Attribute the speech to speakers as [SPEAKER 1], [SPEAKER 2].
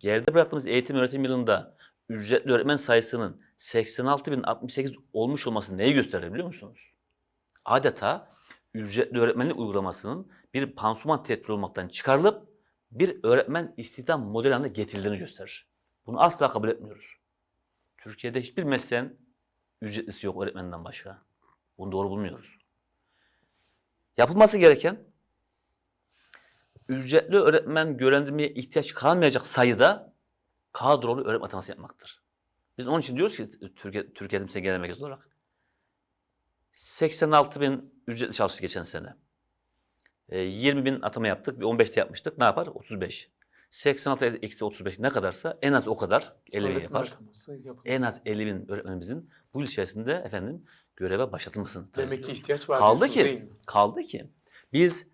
[SPEAKER 1] geride bıraktığımız eğitim öğretim yılında ücretli öğretmen sayısının 86.068 olmuş olması neyi gösterir biliyor musunuz? Adeta ücretli öğretmenlik uygulamasının bir pansuman tedbiri olmaktan çıkarılıp bir öğretmen istihdam modeli haline getirildiğini gösterir. Bunu asla kabul etmiyoruz. Türkiye'de hiçbir mesleğin ücretlisi yok öğretmenden başka. Bunu doğru bulmuyoruz. Yapılması gereken ücretli öğretmen görevlendirmeye ihtiyaç kalmayacak sayıda kadrolu öğretmen ataması yapmaktır. Biz onun için diyoruz ki Türkiye, Türkiye Eğitim Genel Merkezi olarak 86 bin ücretli çalıştı geçen sene. E, 20 bin atama yaptık. Bir 15'te yapmıştık. Ne yapar? 35. 86 eksi 35 ne kadarsa en az o kadar 50 bin yapar. En az 50 bin öğretmenimizin bu yıl içerisinde efendim göreve başlatılmasını talep
[SPEAKER 2] Demek ki ihtiyaç var
[SPEAKER 1] Kaldı ki,
[SPEAKER 2] değil mi?
[SPEAKER 1] kaldı ki biz